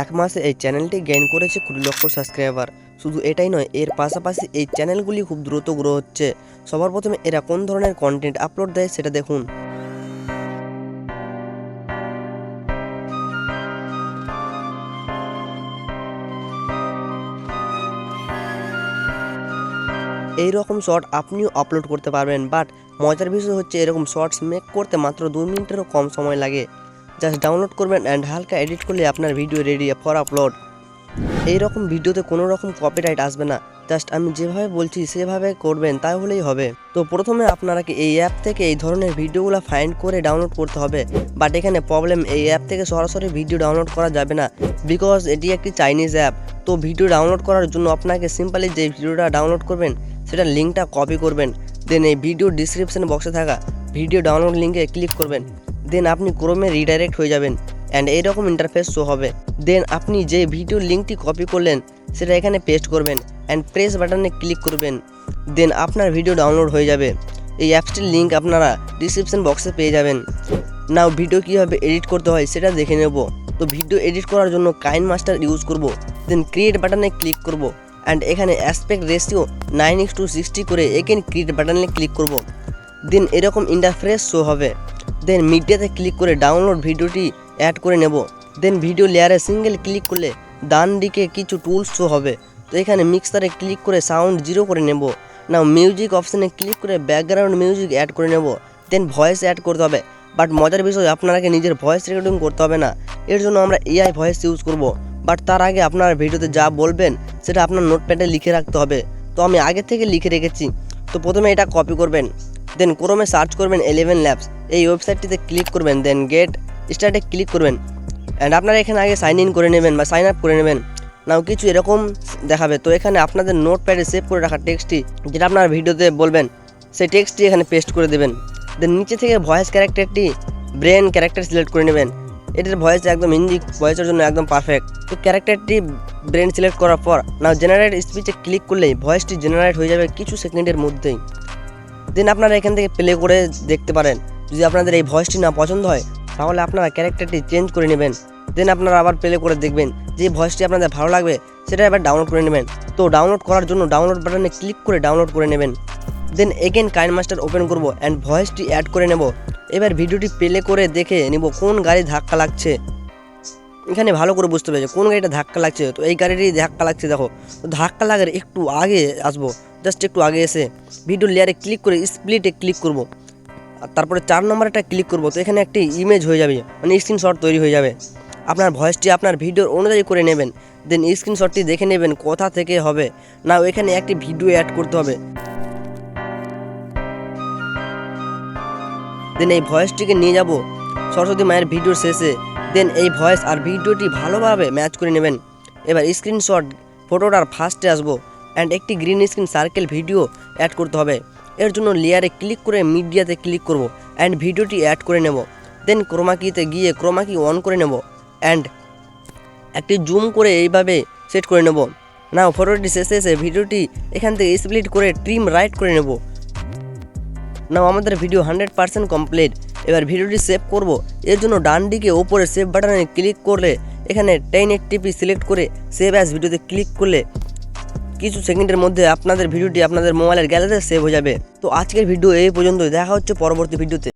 এক মাসে এই চ্যানেলটি গেইন করেছে কুড়ি লক্ষ সাবস্ক্রাইবার শুধু এটাই নয়, এর পাশাপাশি এই চ্যানেলগুলি খুব দ্রুত গ্রো হচ্ছে। সবার প্রথমে এরা কোন ধরনের কন্টেন্ট আপলোড দেয় সেটা দেখুন। এই রকম শর্ট আপনিও আপলোড করতে পারবেন বাট মজার বিষয় হচ্ছে এরকম শর্টস মেক করতে মাত্র দু মিনিটেরও কম সময় লাগে। জাস্ট ডাউনলোড করবেন অ্যান্ড হালকা এডিট করলে আপনার ভিডিও রেডি ফর আপলোড এই রকম ভিডিওতে কোনো রকম কপিরাইট আসবে না। জাস্ট আমি যেভাবে বলছি সেভাবে করবেন, তাহলেই হবে। তো প্রথমে আপনারা কি এই অ্যাপ থেকে এই ধরনের ভিডিওগুলো ফাইন্ড করে ডাউনলোড করতে হবে। বাট এখানে প্রবলেম এই অ্যাপ থেকে সরাসরি ভিডিও ডাউনলোড করা যাবে না। বিকজ এটি একটি চাইনিজ অ্যাপ তো ভিডিও ডাউনলোড করার জন্য আপনাকে সিম্পলি যে ভিডিওটা ডাউনলোড করবেন, সেটার লিঙ্কটা কপি করবেন। দেন এই ভিডিও ডিসক্রিপশন বক্সে থাকা ভিডিও ডাউনলোড লিঙ্কে ক্লিক করবেন। দেন আপনি ক্রোমে রিডাইরেক্ট হয়ে যাবেন অ্যান্ড এইরকম ইন্টারফেস শো হবে। দেন আপনি যে ভিডিও লিঙ্কটি কপি করলেন, সেটা এখানে পেস্ট করবেন অ্যান্ড প্রেস বাটনে ক্লিক করবেন। দেন আপনার ভিডিও ডাউনলোড হয়ে যাবে। এই অ্যাপসটির লিঙ্ক আপনারা ডিসক্রিপশন বক্সে পেয়ে যাবেন। নাও ভিডিও কীভাবে এডিট করতে হয় সেটা দেখে নেব। তো ভিডিও এডিট করার জন্য কাইন মাস্টার ইউজ করব। দেন ক্রিয়েট বাটনে ক্লিক করব অ্যান্ড এখানে aspect ratio nine is to sixteen করে এগেন ক্রিয়েট বাটনে ক্লিক করব। দেন এরকম ইন্টারফ্রেস শো হবে। দেন মিডিয়াতে ক্লিক করে ডাউনলোড ভিডিওটি অ্যাড করে নেব। দেন ভিডিও লেয়ারে সিঙ্গেল ক্লিক করলে ডান দিকে কিছু টুলস শো হবে। তো এখানে মিক্সারে ক্লিক করে সাউন্ড জিরো করে নেব। নাও মিউজিক অপশানে ক্লিক করে ব্যাকগ্রাউন্ড মিউজিক অ্যাড করে নেব। দেন ভয়েস অ্যাড করতে হবে। বাট মজার বিষয়, আপনাকে নিজের ভয়েস রেকর্ডিং করতে হবে না। এর জন্য আমরা এআই ভয়েস ইউজ করব। বাট তার আগে আপনার ভিডিওতে যা বলবেন, সেটা আপনার নোটপ্যাডে লিখে রাখতে হবে। তো আমি আগে থেকে লিখে রেখেছি। তো প্রথমে এটা কপি করবেন। দেন ক্রোমে সার্চ করবেন এলেভেন ল্যাবস এই ওয়েবসাইটটিতে ক্লিক করবেন দেন গেট স্টার্টে ক্লিক করবেন। অ্যান্ড আপনারা এখানে আগে সাইন ইন করে নেবেন বা সাইন আপ করে নেবেন। নাও কিছু এরকম দেখাবে। তো এখানে আপনাদের নোট প্যাডে সেভ করে রাখা টেক্সটটি যেটা আপনার ভিডিওতে বলবেন, সেই টেক্সটটি এখানে পেস্ট করে দেবেন। দেন নিচে থেকে ভয়েস ক্যারেক্টারটি ব্রেন ক্যারেক্টার সিলেক্ট করে নেবেন। এটার ভয়েস একদম হিন্দি ভয়েসের জন্য একদম পারফেক্ট তো ক্যারেক্টারটি ব্রেন সিলেক্ট করার পর নাও জেনারেট স্পিচে ক্লিক করলেই ভয়েসটি জেনারেট হয়ে যাবে কিছু সেকেন্ডের মধ্যেই। দেন আপনারা এখান থেকে প্লে করে দেখতে পারেন। যদি আপনাদের এই ভয়েসটি না পছন্দ হয়, তাহলে আপনারা ক্যারেক্টারটি চেঞ্জ করে নেবেন। দেন আপনারা আবার প্লে করে দেখবেন যে ভয়েসটি আপনাদের ভালো লাগবে, সেটা এবার ডাউনলোড করে নেবেন। তো ডাউনলোড করার জন্য ডাউনলোড বাটনে ক্লিক করে ডাউনলোড করে নেবেন। Then again KineMaster open করব অ্যান্ড ভয়েসটি অ্যাড করে নেব। এবার ভিডিওটি প্লে করে দেখে নেব কোন গাড়ি ধাক্কা লাগছে। এখানে ভালো করে বুঝতে পেরেছে কোন গাড়িটা ধাক্কা লাগছে। তো এই গাড়িটি ধাক্কা লাগছে, দেখো। তো ধাক্কা লাগার একটু আগে আসব। জাস্ট একটু আগে এসে ভিডিও লেয়ারে ক্লিক করে স্প্লিটে ক্লিক করব। আর তারপরে চার নম্বরটা ক্লিক করব, তো এখানে একটি ইমেজ হয়ে যাবে মানে স্ক্রিনশট তৈরি হয়ে যাবে। আপনার ভয়েসটি আপনার ভিডিওর অনুযায়ী করে নেবেন দেন স্ক্রিনশটটি দেখে নেবেন কোথা থেকে হবে। না এখানে একটি ভিডিও অ্যাড করতে হবে। দেন এই ভয়েসটিকে নিয়ে যাব, সরস্বতী মায়ের ভিডিওর শেষে। দেন এই ভয়েস আর ভিডিওটি ভালোভাবে ম্যাচ করে নেবেন। এবার স্ক্রিনশট ফটোটার ফার্স্টে আসব। অ্যান্ড একটি green screen circle video add করতে হবে। এর জন্য লেয়ারে ক্লিক করে মিডিয়াতে ক্লিক করব অ্যান্ড ভিডিওটি অ্যাড করে নেব। দেন ক্রোমাকিতে গিয়ে ক্রোমাকি অন করে নেব অ্যান্ড একটি জুম করে এইভাবে সেট করে নেব। না ফটোটি শেষে এসে ভিডিওটি এখান থেকে স্প্লিট করে ট্রিম রাইট করে নেব। নাও আমাদের ভিডিও হান্ড্রেড পার্সেন্ট কমপ্লিট এবার ভিডিওটি সেভ করব। এর জন্য ডান দিকে ওপরে সেভ বাটনে ক্লিক করলে এখানে টেন এইট টিপি সিলেক্ট করে সেভ অ্যাজ ভিডিওতে ক্লিক করলে কিছু সেকেন্ডের মধ্যে আপনাদের ভিডিওটি আপনাদের মোবাইলের গ্যালারিতে সেভ হয়ে যাবে। তো আজকের ভিডিও এই পর্যন্তই। দেখা হচ্ছে পরবর্তী ভিডিওতে।